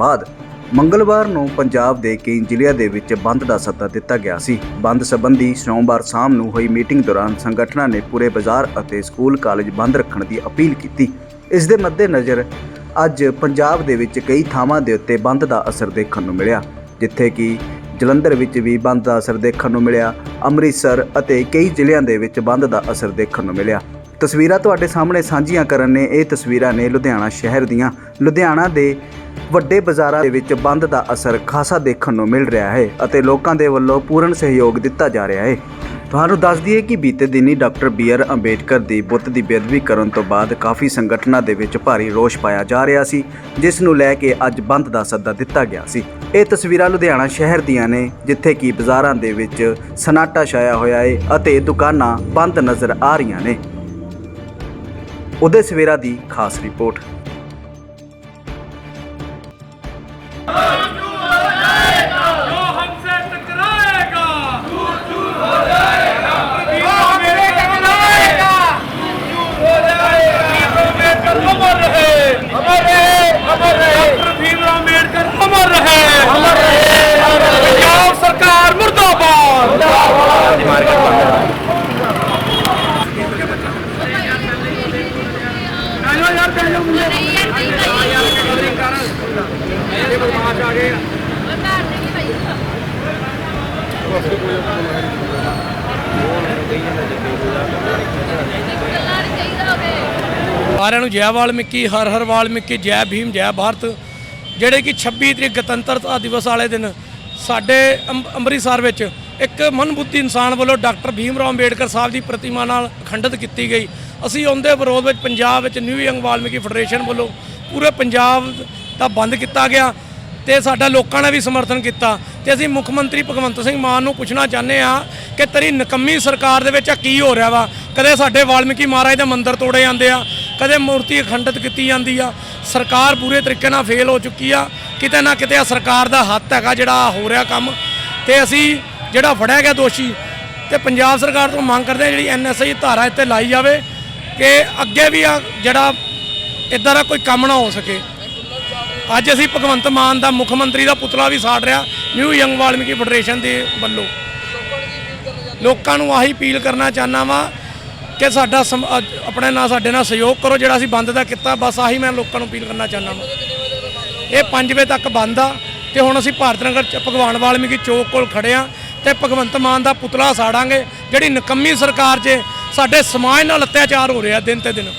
ਬਾਅਦ ਮੰਗਲਵਾਰ ਨੂੰ ਪੰਜਾਬ ਦੇ ਕਈ ਜ਼ਿਲ੍ਹਿਆਂ ਦੇ ਵਿੱਚ ਬੰਦ ਦਾ ਸੱਦਾ ਦਿੱਤਾ ਗਿਆ ਸੀ। ਬੰਦ ਸੰਬੰਧੀ ਸੋਮਵਾਰ ਸ਼ਾਮ ਨੂੰ ਹੋਈ ਮੀਟਿੰਗ ਦੌਰਾਨ ਸੰਗਠਨਾਂ ਨੇ ਪੂਰੇ ਬਾਜ਼ਾਰ ਅਤੇ ਸਕੂਲ ਕਾਲਜ ਬੰਦ ਰੱਖਣ ਦੀ ਅਪੀਲ ਕੀਤੀ। ਇਸ ਦੇ ਮੱਦੇਨਜ਼ਰ ਅੱਜ ਪੰਜਾਬ ਦੇ ਵਿੱਚ ਕਈ ਥਾਵਾਂ ਦੇ ਉੱਤੇ ਬੰਦ ਦਾ ਅਸਰ ਦੇਖਣ ਨੂੰ ਮਿਲਿਆ, ਜਿੱਥੇ ਕਿ ਜਲੰਧਰ ਵਿੱਚ ਵੀ ਬੰਦ ਦਾ ਅਸਰ ਦੇਖਣ ਨੂੰ ਮਿਲਿਆ, ਅੰਮ੍ਰਿਤਸਰ ਅਤੇ ਕਈ ਜ਼ਿਲ੍ਹਿਆਂ ਦੇ ਵਿੱਚ ਬੰਦ ਦਾ ਅਸਰ ਦੇਖਣ ਨੂੰ ਮਿਲਿਆ। ਤਸਵੀਰਾਂ ਤੁਹਾਡੇ ਸਾਹਮਣੇ ਸਾਂਝੀਆਂ ਕਰਨ ਨੇ। ਇਹ ਤਸਵੀਰਾਂ ਨੇ ਲੁਧਿਆਣਾ ਸ਼ਹਿਰ ਦੀਆਂ। ਲੁਧਿਆਣਾ ਦੇ ਵੱਡੇ ਬਾਜ਼ਾਰਾਂ ਦੇ ਵਿੱਚ ਬੰਦ ਦਾ ਅਸਰ ਖਾਸਾ ਦੇਖਣ ਨੂੰ ਮਿਲ ਰਿਹਾ ਹੈ ਅਤੇ ਲੋਕਾਂ ਦੇ ਵੱਲੋਂ ਪੂਰਨ ਸਹਿਯੋਗ ਦਿੱਤਾ ਜਾ ਰਿਹਾ ਹੈ। ਤੁਹਾਨੂੰ ਦੱਸ ਦਈਏ ਕਿ ਬੀਤੇ ਦਿਨੀ ਡਾਕਟਰ ਬੀ ਆਰ ਅੰਬੇਡਕਰ ਦੀ ਬੁੱਤ ਦੀ ਬੇਅਦਬੀ ਕਰਨ ਤੋਂ ਬਾਅਦ ਕਾਫੀ ਸੰਗਠਨਾਂ ਦੇ ਵਿੱਚ ਭਾਰੀ ਰੋਸ਼ ਪਾਇਆ ਜਾ ਰਿਹਾ ਸੀ, ਜਿਸ ਨੂੰ ਲੈ ਕੇ ਅੱਜ ਬੰਦ ਦਾ ਸੱਦਾ ਦਿੱਤਾ ਗਿਆ ਸੀ। ਇਹ ਤਸਵੀਰਾਂ ਲੁਧਿਆਣਾ ਸ਼ਹਿਰ ਦੀਆਂ ਨੇ, ਜਿੱਥੇ ਕਿ ਬਾਜ਼ਾਰਾਂ ਦੇ ਵਿੱਚ ਸਨਾਟਾ ਛਾਇਆ ਹੋਇਆ ਹੈ ਅਤੇ ਦੁਕਾਨਾਂ ਬੰਦ ਨਜ਼ਰ ਆ ਰਹੀਆਂ ਨੇ। ਉਦੇ ਸਵੇਰਾ ਦੀ ਖਾਸ ਰਿਪੋਰਟ। ਸਾਰਿਆਂ ਨੂੰ ਜੈ ਵਾਲਮੀਕੀ, ਹਰ ਹਰ ਵਾਲਮੀਕੀ, ਜੈ ਭੀਮ, ਜੈ ਭਾਰਤ। ਜਿਹੜੇ ਕਿ 26 ਤਰੀਕ ਗਣਤੰਤਰਤਾ ਦਿਵਸ ਵਾਲੇ ਦਿਨ ਸਾਡੇ ਅੰਮ- ਅੰਮ੍ਰਿਤਸਰ ਵਿੱਚ ਇੱਕ ਮਨਬੁੱਧੀ ਇਨਸਾਨ ਵੱਲੋਂ ਡਾਕਟਰ ਭੀਮ ਰਾਓ ਅੰਬੇਡਕਰ ਸਾਹਿਬ ਦੀ ਪ੍ਰਤਿਮਾ ਨਾਲ ਖੰਡਿਤ ਕੀਤੀ ਗਈ। ਅਸੀਂ ਉਹਦੇ ਵਿਰੋਧ ਵਿੱਚ ਪੰਜਾਬ ਵਿੱਚ ਨਿਊ ਯੰਗ ਵਾਲਮੀਕੀ ਫੈਡਰੇਸ਼ਨ ਵੱਲੋਂ ਪੂਰੇ ਪੰਜਾਬ ਦਾ ਬੰਦ ਕੀਤਾ ਗਿਆ ਤੇ ਸਾਡਾ ਲੋਕਾਂ ਨੇ ਵੀ ਸਮਰਥਨ ਕੀਤਾ ਤੇ ਅਸੀਂ ਮੁੱਖ ਮੰਤਰੀ ਭਗਵੰਤ ਸਿੰਘ ਮਾਨ ਨੂੰ ਪੁੱਛਣਾ ਚਾਹੁੰਦੇ ਆ ਕਿ ਤੇਰੀ ਨਕੰਮੀ ਸਰਕਾਰ ਦੇ ਵਿੱਚ ਆ ਕੀ ਹੋ ਰਿਹਾ ਵਾ? ਕਦੇ ਸਾਡੇ ਵਾਲਮੀਕੀ ਮਹਾਰਾਜ ਦੇ ਮੰਦਿਰ ਤੋੜੇ ਜਾਂਦੇ ਆ, ਕਦੇ ਮੂਰਤੀ ਅਖੰਡਿਤ ਕੀਤੀ ਜਾਂਦੀ ਆ, ਸਰਕਾਰ ਪੂਰੇ ਤਰੀਕੇ ਨਾਲ ਫੇਲ ਹੋ ਚੁੱਕੀ ਆ, ਕਿਤੇ ਨਾ ਕਿਤੇ ਆ ਸਰਕਾਰ ਦਾ ਹੱਥ ਹੈਗਾ ਜਿਹੜਾ ਹੋ ਰਿਹਾ ਕੰਮ ਤੇ ਅਸੀਂ ਜਿਹੜਾ ਫੜਿਆ ਗਿਆ ਦੋਸ਼ੀ ਤੇ ਪੰਜਾਬ ਸਰਕਾਰ ਤੋਂ ਮੰਗ ਕਰਦੇ ਆ ਜਿਹੜੀ ਐਨਐਸਆਈ ਧਾਰਾ ਇੱਥੇ ਲਾਈ ਜਾਵੇ ਕਿ ਅੱਗੇ ਵੀ ਆ ਜਿਹੜਾ ਇਦਾਂ ਦਾ ਕੋਈ ਕੰਮ ਨਾ ਹੋ ਸਕੇ। ਅੱਜ ਅਸੀਂ ਭਗਵੰਤ ਮਾਨ ਦਾ ਮੁੱਖ ਮੰਤਰੀ ਦਾ ਪੁਤਲਾ ਵੀ ਸਾੜ ਰਿਹਾ ਨਿਊ ਯੰਗ ਵਾਲਮੀਕੀ ਫੈਡਰੇਸ਼ਨ ਦੇ ਵੱਲੋਂ। ਲੋਕਾਂ ਨੂੰ ਆਹੀ ਅਪੀਲ ਕਰਨਾ ਚਾਹਨਾ ਵਾਂ ਕਿ ਸਾਡਾ ਸਮ- ਆਪਣੇ ਨਾਲ ਸਾਡੇ ਨਾਲ ਸਹਿਯੋਗ ਕਰੋ, ਜਿਹੜਾ ਅਸੀਂ ਬੰਦ ਦਾ ਕੀਤਾ, ਬਸ ਆਹੀ ਮੈਂ ਲੋਕਾਂ ਨੂੰ ਅਪੀਲ ਕਰਨਾ ਚਾਹਨਾ ਵਾਂ। ਇਹ 5 ਵਜੇ ਤੱਕ ਬੰਦ ਆ ਤੇ ਹੁਣ ਅਸੀਂ ਭਾਰਤ ਨਗਰ ਚ ਭਗਵਾਨ ਵਾਲਮੀਕੀ ਚੌਕ ਕੋਲ ਖੜੇ ਆ ਤੇ ਭਗਵੰਤ ਮਾਨ ਦਾ ਪੁਤਲਾ ਸਾੜਾਂਗੇ, ਜਿਹੜੀ ਨਕੰਮੀ ਸਰਕਾਰ 'ਚ ਸਾਡੇ ਸਮਾਜ ਨਾਲ ਅਤਿਆਚਾਰ ਹੋ ਰਿਹਾ ਦਿਨ ਤੇ ਦਿਨ।